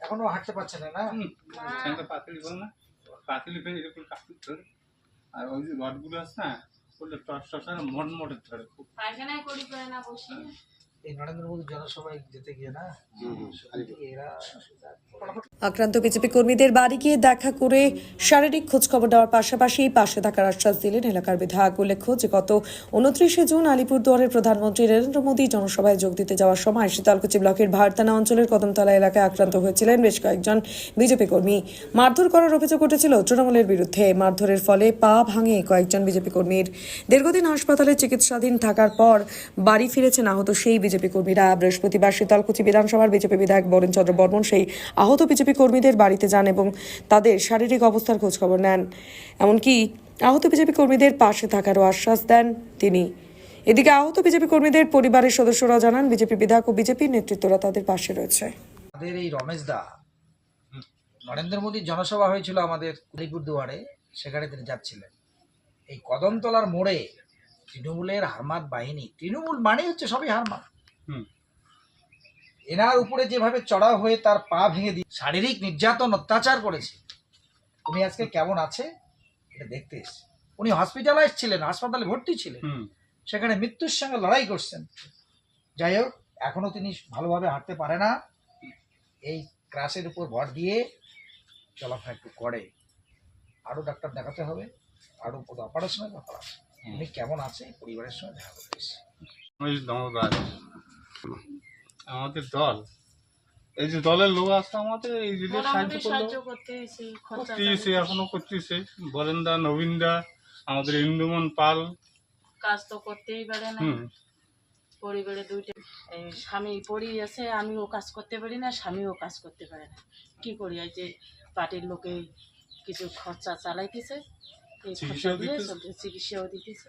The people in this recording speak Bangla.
এখনও হাঁটতে পারছে না না? পাতিলি বল না। পাতিলি ফেলে এরকম কাপড় ধরে। আর ওই যে রডগুলো আছে না ওগুলো টস টস আর মট মটে ধরে খুব। পায়খানায় করি করে না বসি এই নরেন্দ্র মোদী জনসভায় যেতে গিয়ে না সত্যি এরা আক্রান্ত বিজেপি কর্মীদের বাড়ি গিয়ে দেখা করে শারীরিক খোঁজখবর দেওয়ার পাশাপাশি পাশে থাকার আশ্বাস দিলেন এলাকার বিধায়ক উল্লেখ্য যে গত উনত্রিশে জুন আলিপুরদুয়ারের প্রধানমন্ত্রী নরেন্দ্র মোদী জনসভায় যোগ দিতে যাওয়ার সময় শীতলকুচি ব্লকের ভারতানা অঞ্চলের কদমতলা এলাকায় আক্রান্ত হয়েছিলেন বেশ কয়েকজন বিজেপি কর্মী। মারধর করার অভিযোগ উঠেছিল তৃণমূলের বিরুদ্ধে। মারধরের ফলে পা ভাঙে কয়েকজন বিজেপি কর্মীর। দীর্ঘদিন হাসপাতালে চিকিৎসাধীন থাকার পর বাড়ি ফিরেছেন আহত সেই বিজেপি কর্মীরা বৃহস্পতিবার শীতলকুচি বিধানসভার বিজেপি বিধায়ক বরেন চন্দ্র বর্মন সেই আহত বিজেপি কর্মীদের বাড়িতে যান এবং তাদের শারীরিক অবস্থার খোঁজখবর নেন। এমনকি আহত বিজেপি কর্মীদের পাশে থাকারও আশ্বাস দেন তিনি। এদিকে আহত বিজেপি কর্মীদের পরিবারের সদস্যরা জানান, বিজেপি বিধায়ক ও বিজেপির নেতৃত্বরা তাদের পাশে রয়েছে। আমাদের এই রমেশ দা নরেন্দ্র মোদীর জনসভা হয়েছিল আমাদের আলিপুরদুয়ারে সেখানে তিনি যাচ্ছিলেন। এই কদমতলার মোড়ে তৃণমূলের হারমাত বাহিনী, তৃণমূল মানে হচ্ছে সবই হারমাত এনার উপরে যেভাবে চড়াও হয়ে তার পা ভেঙে দিয়ে শারীরিক নির্যাতন অত্যাচার করেছে উনি আজকে কেমন আছে এটা দেখতে এসছে। উনি হসপিটালাইজ ছিলেন হাসপাতালে ভর্তি ছিলেন হুম। সেখানে মৃত্যুর সঙ্গে লড়াই করছেন। যাই হোক এখনও তিনি ভালোভাবে হাঁটতে পারে না। এই ক্রাসের উপর ভর দিয়ে চলাফেরা একটু করে। আরও ডাক্তার দেখাতে হবে আরও অপারেশনের ব্যাপার আছে। উনি কেমন আছে পরিবারের সঙ্গে দেখা করতে আমাদের দল। এই যে দলের লোক আছে আমাদের এই যে সাহায্য করল। করতে এসে করতেছে এখনও করতেছে বরেন্দা নবীনদা আমাদের ইন্দুমন পাল। কাজ তো করতেই পারে না। পরিবারে দুইটা স্বামী পড়ি আছে আমিও কাজ করতে পারি না স্বামীও কাজ করতে পারে না। কি করি এই যে পার্টির লোকে কিছু খরচা চালাইতেছে চিকিৎসাও দিতেছে?